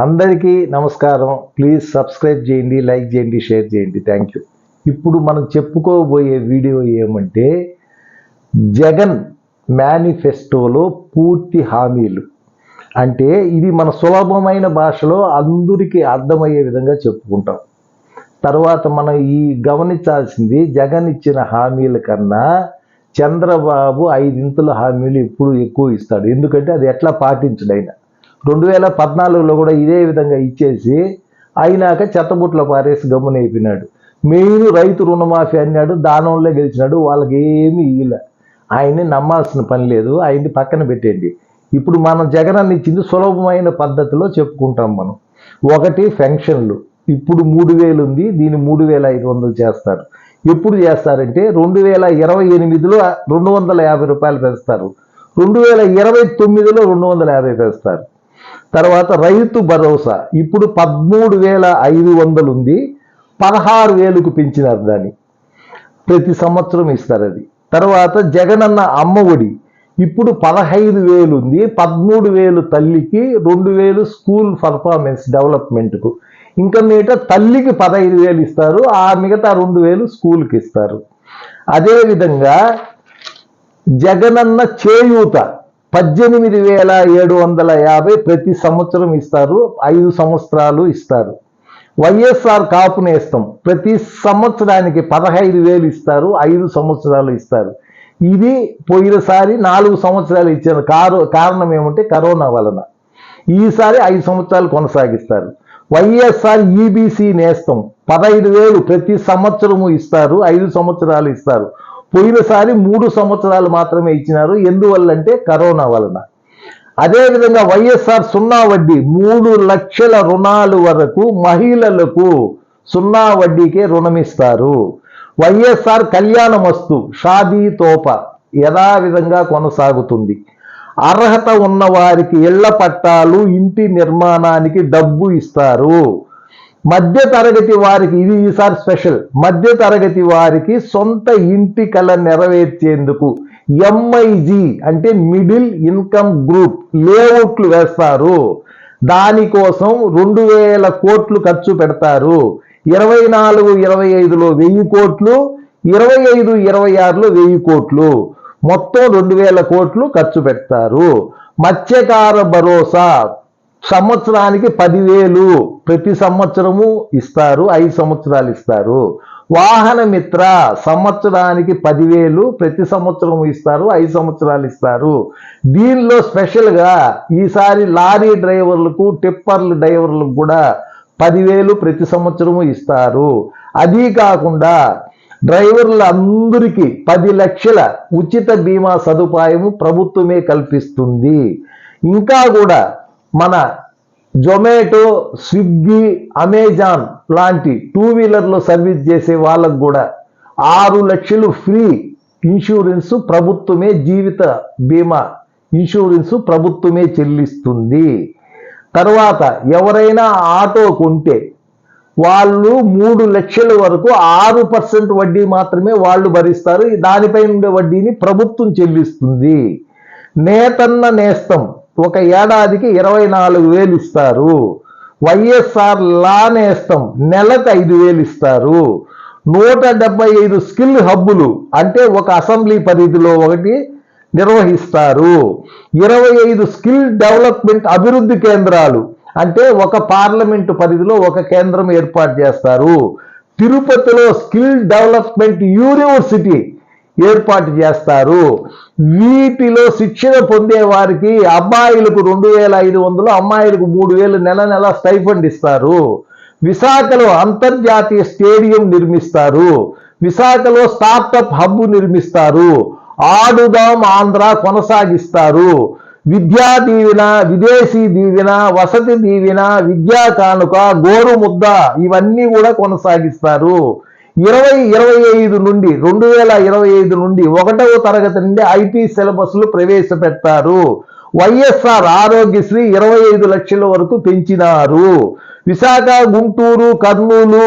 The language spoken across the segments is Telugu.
అందరికీ నమస్కారం. ప్లీజ్ సబ్స్క్రైబ్ చేయండి లైక్ చేయండి షేర్ చేయండి. థ్యాంక్ యూ ఇప్పుడు మనం చెప్పుకోబోయే వీడియో ఏమంటే జగన్ మేనిఫెస్టోలో పూర్తి హామీలు. అంటే ఇది మన సులభమైన భాషలో అందరికీ అర్థమయ్యే విధంగా చెప్పుకుంటాం. తర్వాత మనం ఈ గమనించాల్సింది జగన్ ఇచ్చిన హామీల కన్నా చంద్రబాబు ఐదింతుల హామీలు ఇప్పుడు ఎక్కువ ఇస్తాడు. ఎందుకంటే అది ఎట్లా పాటించడైనా రెండు వేల పద్నాలుగులో కూడా ఇదే విధంగా ఇచ్చేసి అయినాక చెత్తబుట్లో పారేసి గమ్మునైపోయినాడు మెయిన్ రైతు రుణమాఫీ అన్నాడు దానంలో గెలిచినాడు వాళ్ళకి ఏమీ ఇయ్యలే. ఆయన్ని నమ్మాల్సిన పని లేదు ఆయన్ని పక్కన పెట్టండి ఇప్పుడు మనం జగన్ ఇచ్చింది సులభమైన పద్ధతిలో చెప్పుకుంటాం మనం. ఒకటి ఫెన్షన్లు ఇప్పుడు మూడు వేలు ఉంది దీన్ని మూడు వేల ఐదు వందలు చేస్తారు. ఎప్పుడు చేస్తారంటే రెండు వేల ఇరవై ఎనిమిదిలో రెండు వందల యాభై రూపాయలు పెంచుతారు. రెండు వేల ఇరవై తొమ్మిదిలో రెండు వందల యాభై పెంచుతారు. తర్వాత రైతు భరోసా. ఇప్పుడు పదమూడు వేల ఐదు వందలు ఉంది. పదహారు వేలకు పెంచినారు దాన్ని. ప్రతి సంవత్సరం ఇస్తారు అది. తర్వాత జగనన్న అమ్మ ఒడి. ఇప్పుడు పదహైదు వేలు ఉంది. పదమూడు వేలు తల్లికి రెండు వేలు స్కూల్ పర్ఫార్మెన్స్ డెవలప్మెంట్కు. ఇంకా మీట తల్లికి పదహైదు వేలు ఇస్తారు. ఆ మిగతా రెండు వేలు స్కూల్కి ఇస్తారు. అదేవిధంగా జగనన్న చేయూత. పద్దెనిమిది వేల ఏడు వందల యాభై ప్రతి సంవత్సరం ఇస్తారు ఐదు సంవత్సరాలు ఇస్తారు. వైఎస్ఆర్ కాపు నేస్తం ప్రతి సంవత్సరానికి పదహైదు వేలు ఇస్తారు ఐదు సంవత్సరాలు ఇస్తారు. ఇది పోయినసారి నాలుగు సంవత్సరాలు ఇచ్చిన కారు కారణం ఏమంటే కరోనా వలన. ఈసారి ఐదు సంవత్సరాలు కొనసాగిస్తారు. వైఎస్ఆర్ ఈబీసీ నేస్తం పదహైదు వేలు ప్రతి సంవత్సరము ఇస్తారు ఐదు సంవత్సరాలు ఇస్తారు. పోయినసారి మూడు సంవత్సరాలు మాత్రమే ఇచ్చినారు. ఎందువల్లంటే కరోనా వలన. అదేవిధంగా వైఎస్ఆర్ సున్నా వడ్డీ మూడు లక్షల రుణాలు వరకు మహిళలకు సున్నా వడ్డీకే రుణమిస్తారు. వైఎస్ఆర్ కళ్యాణమస్తు షాదీ తోప యథావిధంగా కొనసాగుతుంది. అర్హత ఉన్న వారికి ఇళ్ళ పట్టాలు ఇంటి నిర్మాణానికి డబ్బు ఇస్తారు. మధ్య తరగతి వారికి ఇది ఈసారి స్పెషల్. మధ్య తరగతి వారికి సొంత ఇంటి కళ నెరవేర్చేందుకు ఎంఐజి అంటే మిడిల్ ఇన్కమ్ గ్రూప్ లేఅవుట్లు వేస్తారు. దానికోసం రెండు వేల కోట్లు ఖర్చు పెడతారు. ఇరవై నాలుగు ఇరవై ఐదులో వెయ్యి కోట్లు ఇరవై ఐదు ఇరవై ఆరులో వెయ్యి కోట్లు. మొత్తం రెండు వేల కోట్లు ఖర్చు పెడతారు. మత్స్యకార భరోసా సంవత్సరానికి పదివేలు ప్రతి సంవత్సరము ఇస్తారు ఐదు సంవత్సరాలు ఇస్తారు. వాహన మిత్ర సంవత్సరానికి పదివేలు ప్రతి సంవత్సరం ఇస్తారు ఐదు సంవత్సరాలు ఇస్తారు. దీనిలో స్పెషల్గా ఈసారి లారీ డ్రైవర్లకు టిప్పర్ల డ్రైవర్లకు కూడా పదివేలు ప్రతి సంవత్సరము ఇస్తారు. అది కాకుండా డ్రైవర్లు అందరికీ పది లక్షల ఉచిత బీమా సదుపాయము ప్రభుత్వమే కల్పిస్తుంది. ఇంకా కూడా మన జొమాటో స్విగ్గీ అమెజాన్ లాంటి టూ వీలర్లో సర్వీస్ చేసే వాళ్ళకు కూడా ఆరు లక్షలు ఫ్రీ ఇన్సూరెన్స్ ప్రభుత్వమే జీవిత బీమా ఇన్సూరెన్స్ ప్రభుత్వమే చెల్లిస్తుంది. తర్వాత ఎవరైనా ఆటో కొంటే వాళ్ళు మూడు లక్షల వరకు ఆరు పర్సెంట్ వడ్డీ మాత్రమే వాళ్ళు భరిస్తారు. దానిపై ఉండే వడ్డీని ప్రభుత్వం చెల్లిస్తుంది. నేతన్న నేస్తం ఒక ఏడాదికి ఇరవై నాలుగు వేలు ఇస్తారు. వైఎస్ఆర్ లానేస్తం నెలకు ఐదు వేలు ఇస్తారు. నూట డెబ్బై ఐదు స్కిల్ హబ్బులు అంటే ఒక అసెంబ్లీ పరిధిలో ఒకటి నిర్వహిస్తారు. ఇరవై ఐదు స్కిల్ డెవలప్మెంట్ అభివృద్ధి కేంద్రాలు అంటే ఒక పార్లమెంటు పరిధిలో ఒక కేంద్రం ఏర్పాటు చేస్తారు. తిరుపతిలో స్కిల్ డెవలప్మెంట్ యూనివర్సిటీ ఏర్పాటు చేస్తారు. వీటిలో శిక్షణ పొందే వారికి అబ్బాయిలకు రెండు వేల ఐదు వందలు అమ్మాయిలకు మూడు వేలు నెల నెల స్టైఫండ్ ఇస్తారు. విశాఖలో అంతర్జాతీయ స్టేడియం నిర్మిస్తారు. విశాఖలో స్టార్టప్ హబ్ నిర్మిస్తారు. ఆడుదాం ఆంధ్ర కొనసాగిస్తారు. విద్యా దీవెన విదేశీ దీవెన వసతి దీవెన విద్యా కానుక గోరు ముద్ద ఇవన్నీ కూడా కొనసాగిస్తారు. ఇరవై ఇరవై ఐదు నుండి రెండు వేల ఇరవై ఐదు నుండి ఒకటవ తరగతి నుండి ఐటీ సిలబస్లు ప్రవేశపెట్టారు. వైఎస్ఆర్ ఆరోగ్యశ్రీ ఇరవై ఐదు లక్షల వరకు పెంచినారు. విశాఖ గుంటూరు కర్నూలు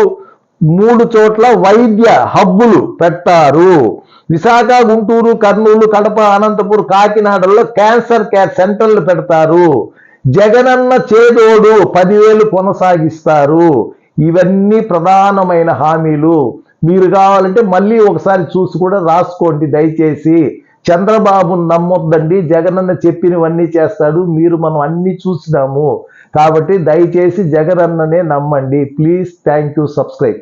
మూడు చోట్ల వైద్య హబ్బులు పెట్టారు. విశాఖ గుంటూరు కర్నూలు కడప అనంతపూర్ కాకినాడలో క్యాన్సర్ కేర్ సెంటర్లు పెడతారు. జగనన్న చేదోడు పదివేలు కొనసాగిస్తారు. ఇవన్నీ ప్రధానమైన హామీలు. మీరు కావాలంటే మళ్ళీ ఒకసారి చూసి కూడా రాసుకోండి దయచేసి. చంద్రబాబును నమ్మొద్దండి జగనన్న చెప్పినవన్నీ చేస్తాడు మీరు మనం అన్నీ చూసినాము. కాబట్టి దయచేసి జగనన్ననే నమ్మండి. Please thank you subscribe.